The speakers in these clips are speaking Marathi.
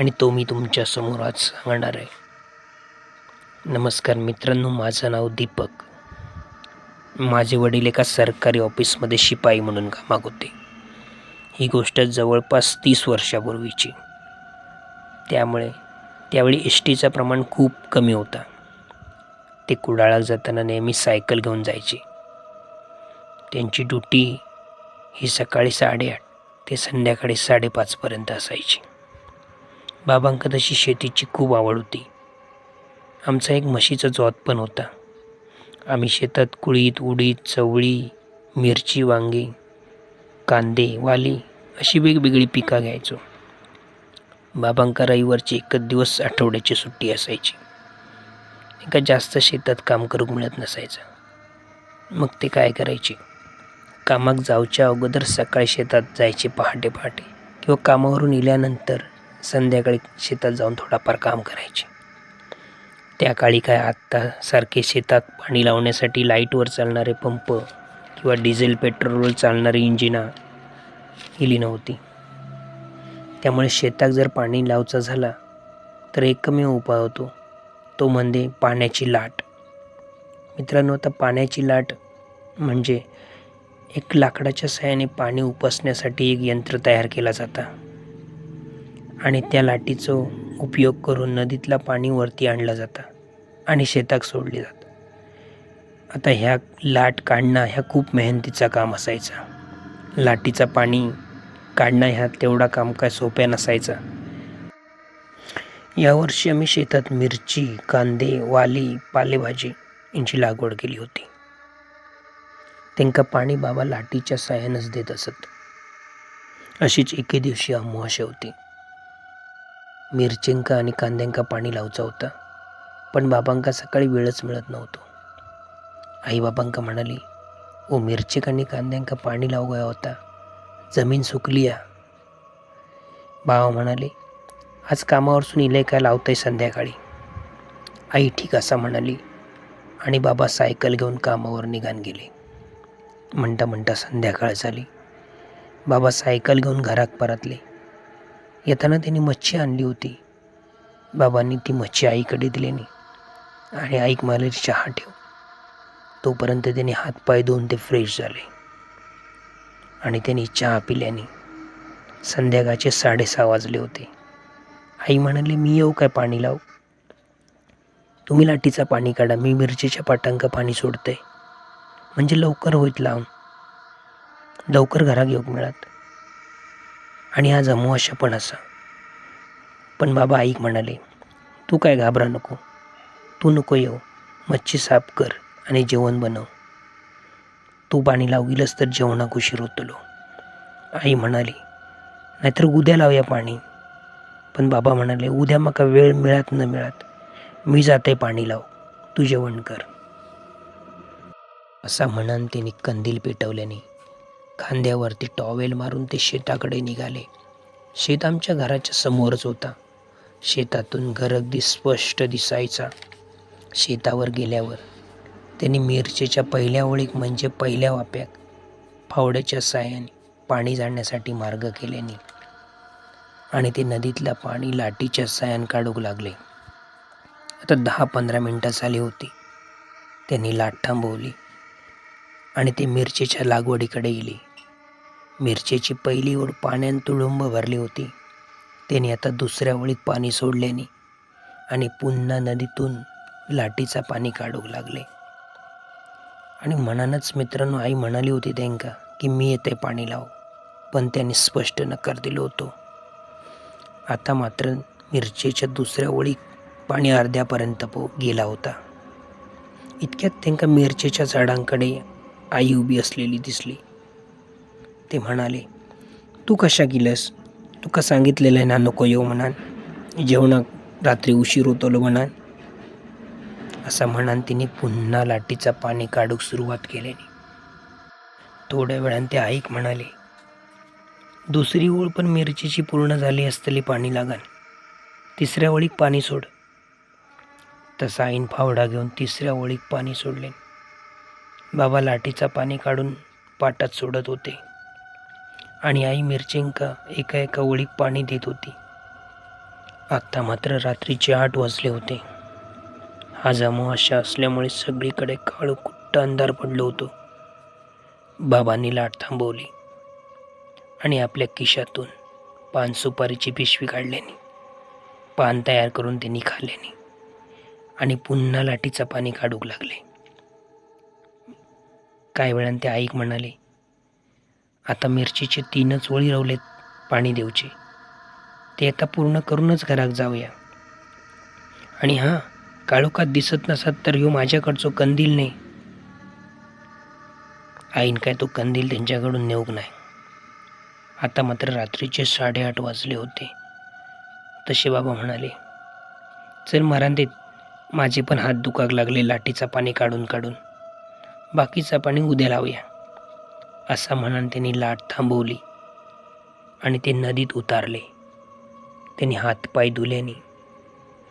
आणि तो मी तुमच्यासमोर आज सांगणार आहे. नमस्कार मित्रांनो माझं नाव दीपक. माझे वडील एका सरकारी ऑफिसमध्ये शिपाई म्हणून कामाक होते. ही गोष्ट जवळपास तीस वर्षापूर्वीची. त्यामुळे त्यावेळी एस टीचं प्रमाण खूप कमी होता. ते कुडाळात जाताना नेहमी सायकल घेऊन जायचे. त्यांची ड्युटी ही सकाळी साडेआठ ते संध्याकाळी साडेपाचपर्यंत असायची. बाबांका तशी शेतीची खूप आवड होती. आमचा एक म्हशीचा जोत पण होता. आम्ही शेतात कुळीत उडीद चवळी मिरची वांगी कांदे वाली अशी वेगवेगळी पिकं घ्यायचो. बाबांका रविवारची एकच दिवस आठवड्याची सुट्टी असायची. एका जास्त शेतात काम करू मिळत नसायचं. मग ते काय करायचे? कामाक जाऊच्या अगोदर सकाळी शेतात जायचे पहाटे पहाटे किंवा कामावरून इल्यानंतर संध्याकाळी शेतात जाऊन थोडाफार काम करायचे. त्या काळी काय आत्तासारखे शेतात पाणी लावण्यासाठी लाईटवर चालणारे पंप किंवा डिझेल पेट्रोलवर चालणारी इंजिना इली नव्हती. त्यामुळे शेतात जर पाणी लावचा झाला तर एकमेव उपाय होतो. तो म्हणजे पाण्याची लाट. मित्रांनो आता पाण्याची लाट म्हणजे एक लाकडाच्या सहाय्याने पाणी उपसण्यासाठी एक यंत्र तयार केला जाता. आणि त्या लाटीचा उपयोग करून नदीतला पाणी वरती आणला जातं आणि शेताक सोडले जातं. आता ह्या लाट काढणं ह्या खूप मेहनतीचा काम असायचा. लाटीचा पाणी काढणं ह्या तेवढा काम काय सोप्या नसायचा. यावर्षी आम्ही शेतात मिरची कांदे वाली पालेभाजी यांची लागवड केली होती. त्यांका पाणी बाबा लाटीच्या साह्यानंच देत असत. अशीच एके दिवशी अमावास्या होती. मिरचींका आणि कांद्यांका पाणी लावचा होता पण बाबांका सकाळी वेळच मिळत नव्हतो. आई बाबांका म्हणाली ओ मिरचीक आणि कांद्यांका पाणी लावू गया होता जमीन सुकली या. बाबा म्हणाले आज कामावरसून इले काय लावतंय संध्याकाळी? आई ठीक असा म्हणाली आणि बाबा सायकल घेऊन कामावर निघान गेले. म्हणता म्हणता संध्याकाळ झाली. बाबा सायकल घेऊन घरात परतले. येताना त्यांनी मच्छी आणली होती. बाबांनी ती मच्छी आईकडे दिल्याने आणि आईक मला चहा ठेव. तोपर्यंत त्यांनी हातपाय धुवून ते फ्रेश झाले. आणि त्यांनी चहा पिल्याने संध्याकाळचे साडेसहा वाजले होते. आई म्हणाली मी येऊ काय पाणी लावू? तुम्ही लाटीचा पाणी काढा मी मिरचीच्या पाटांका पाणी सोडते म्हणजे लवकर होईत लावून. लवकर घरात येऊक मिळत. आणि आज अमावास्या पण असा. पण बाबा आईक म्हणाले तू काय घाबरा नको. तू नको येऊ. मच्छी साफ कर आणि जेवण बनव. तू पाणी लावलीस तर जेवणाक उशीर होतलो. आई म्हणाली नाहीतर उद्या लावूया पाणी. पण बाबा म्हणाले उद्या माका वेळ मिळत न मिळत. मी जाते पाणी लाव. तू जेवण कर. असा म्हणून त्यांनी कंदील पेटवल्याने खांद्यावरती टॉवेल मारून ते शेताकडे निघाले. शेत आमच्या घराच्या समोरच होता. शेतातून घर अगदी स्पष्ट दिसायचा. शेतावर गेल्यावर त्यांनी मिरचीच्या पहिल्या ओळीक म्हणजे पहिल्या वाप्यात फावड्याच्या साह्याने पाणी जाण्यासाठी मार्ग केल्याने आणि ते नदीतलं पाणी लाटीच्या साह्यान काढूक लागले. आता दहा पंधरा मिनटं झाली होती. त्यांनी लाट थांबवली आणि ते मिरचीच्या लागवडीकडे गेली मिरचीची पहिली ओळ पाण्यान तुडुंब भरली होती. त्याने आता दुसऱ्या ओळीत पाणी सोडल्याने आणि पुन्हा नदीतून लाटीचा पाणी काढू लागले. आणि म्हणानच मित्रांनो आई म्हणाली होती त्यांका की मी येते पाणी लाव. पण त्यांनी स्पष्ट नकार दिलो होतो. आता मात्र मिरचीच्या दुसऱ्या ओळीत पाणी अर्ध्यापर्यंत पो गेला होता. इतक्यात त्यांका मिरचीच्या झाडांकडे आई उभी असलेली दिसली. ते म्हणाले तू कशा गेलंस? तुका सांगितलेलं आहे ना नको येऊ म्हणान. जेवणाक रात्री उशीर होतलो म्हणान. असं म्हणान तिने पुन्हा लाटीचा पाणी काढूक सुरुवात केल्याने थोड्या वेळान ते ऐक म्हणाले दुसरी ओळ पण मिरचीची पूर्ण झाली असतली पाणी लागन. तिसऱ्या ओळीक पाणी सोड. तसा आईन फावडा घेऊन तिसऱ्या ओळीक पाणी सोडले. बाबा लाठीचा पाणी काढून पाटात सोडत होते. आणि आई मिरचिंका एका एका ओळीक पाणी देत होती. आत्ता मात्र रात्रीचे आठ वाजले होते. हा अमावास्या असल्यामुळे सगळीकडे काळूकुट्ट अंधार पडलो होतो. बाबांनी लाट थांबवली आणि आपल्या खिशातून पान सुपारीची पिशवी काढल्याने पान तयार करून त्यांनी खाल्ल्याने आणि पुन्हा लाठीचं पाणी काढूक लागले. काही वेळान ते आईक म्हणाले आता मिरचीचे तीनच ओळी रवलेत पाणी देऊचे. ते आता पूर्ण करूनच घरात जाऊया. आणि हां काळोखात दिसत नसत तर ह्यो माझ्याकडचो कंदील नाही. आईन काय तो कंदील त्यांच्याकडून नेऊक नाही. आता मात्र रात्रीचे साडेआठ वाजले होते. तसे बाबा म्हणाले चल मरांदेत माझे पण हात दुखाक लागले लाटीचा पाणी काढून काढून. बाकीचा पाणी उद्या लावूया. असा म्हणान त्यांनी लाट थांबवली आणि ते नदीत उतारले. त्यांनी हातपाय धुल्याने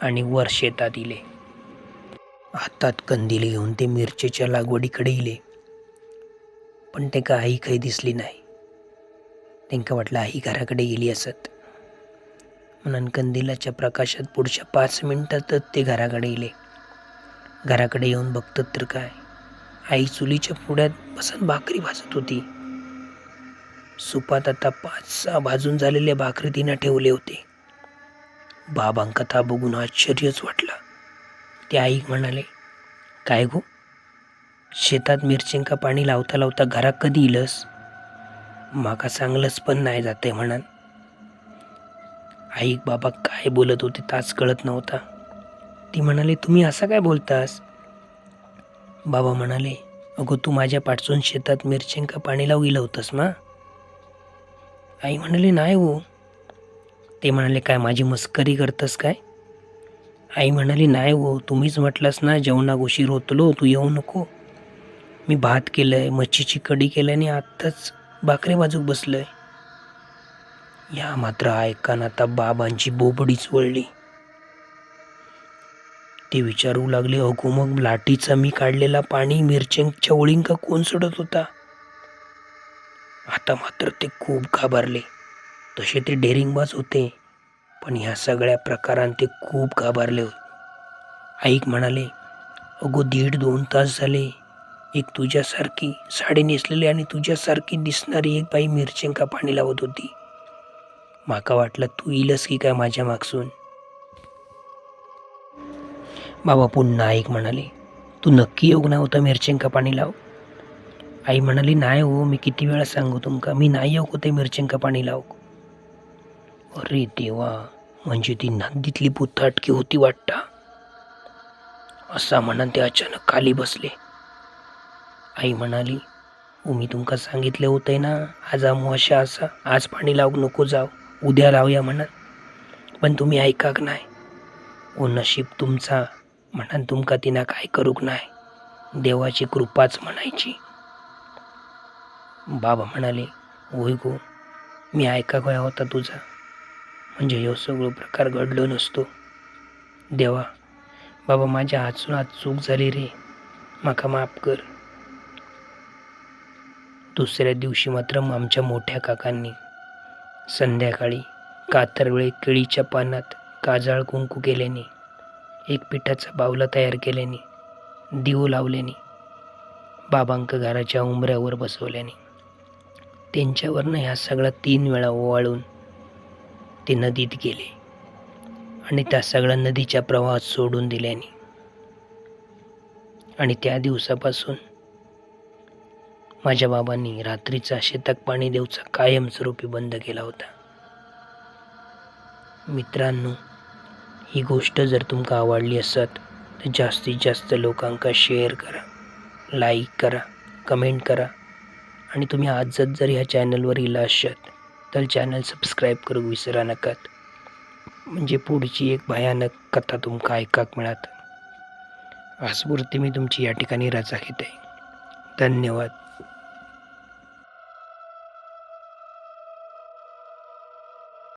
आणि वर शेतात इले हातात कंदील घेऊन ते मिरचीच्या लागवडीकडे इले. पण ते आई काही दिसली नाही? त्यांका वाटलं आई घराकडे गेली असत. म्हणून कंदिलाच्या प्रकाशात पुढच्या पाच मिनिटातच ते घराकडे इले. घराकडे येऊन बघतात तर काय? आई चुलीच्या पुढ्यात बसून भाकरी भाजत होती. सुपात आता पाच सहा भाजून झालेले भाकरी तिनं ठेवले होते. बाबांकथा बघून आश्चर्यच वाटलं. ते आई म्हणाले काय गो? शेतात मिरचिंका पाणी लावता लावता घरात कधी इलस माका चांगलंच पण नाही जाते म्हणान आई बाबा काय बोलत होते ताच कळत नव्हता. ती म्हणाली तुम्ही असं काय बोलतास? बाबा म्हणाले अगो तू माझ्या पाठसून शेतात मिरचेंका पाणी लावू गेलं होतंस ना? आई म्हणाली नाही हो. ते म्हणाले काय माझी मस्करी करतस काय? आई म्हणाली नाही हो तुम्हीच म्हटलास ना जेवणाक उशीर होतलो तू येऊ नको. मी भात केलंय मच्छीची कढी केलं आणि आत्ताच बाकरे बाजूक बसलंय. या मात्र ऐकान आता बाबांची बोबडीच वळली ते विचारू लागले अगो मग लाटीचा मी काढलेला पाणी मिरच्यांच्या ओळींका कोण सोडत होता? आता मात्र ते खूप घाबरले. तसे ते डेरिंगबाज होते पण ह्या सगळ्या प्रकारांत ते खूप घाबरले. आईक म्हणाले अगो दीड दोन तास झाले. एक तुझ्यासारखी साडी नेसलेली आणि तुझ्यासारखी दिसणारी एक बाई मिरचेंका पाणी लावत होती. माका वाटलं तू येईलस की काय माझ्या मागसून. बाबा पुन्हा ऐक म्हणाले तू नक्की योग ना होता मिरचेंका पाणी लाव. आई म्हणाली नाही हो मी किती वेळा सांगू तुमका मी नाही येऊ ते मिरचेंका पाणी लाव. अरे देवा म्हणजे ती नदीतली बुथाटकी होती वाटता असा म्हणा ते अचानक खाली बसले. आई म्हणाली ओ मी तुमका सांगितले होते ना आज अमावस्या असा आज पाणी लावू नको जाऊ उद्या लावूया म्हणत पण तुम्ही ऐकाक नाही. ओ नशीब तुमचा म्हणून तुमका तिनं काय करूक नाय. देवाची कृपाच म्हणायची. बाबा म्हणाले होय गो मी ऐका गोया होता तुझा. म्हणजे ह्यो सगळो प्रकार घडलो नसतो. देवा बाबा माझ्या हातसून हात चूक झाली रे. माका माफ कर. दुसऱ्या दिवशी मात्र आमच्या मोठ्या काकांनी संध्याकाळी कातरवेळे केळीच्या पानात काजाळ कुंकू केल्याने एक पिठाचा बावला तयार केल्याने दिवू लावल्याने बाबांक घराच्या उंबऱ्यावर बसवल्याने त्यांच्यावरनं ह्या सगळा तीन वेळा ओवाळून ते नदीत गेले आणि त्या सगळ्या नदीच्या प्रवाहात सोडून दिल्याने. आणि त्या दिवसापासून माझ्या बाबांनी रात्रीचा शेतात पाणी देऊचा कायमस्वरूपी बंद केला होता. मित्रांनो ही गोष्ट जर तुमका आवडली असत तर जास्तीत जास्त लोकांका शेअर करा लाईक करा कमेंट करा. आणि तुम्ही आजच जर ह्या चॅनलवर इला असत तर चॅनल सबस्क्राईब करू विसरा नकात. म्हणजे पुढची एक भयानक कथा तुमका ऐकाक मिळात. आजपुरती मी तुमची या ठिकाणी रजा घेते. धन्यवाद.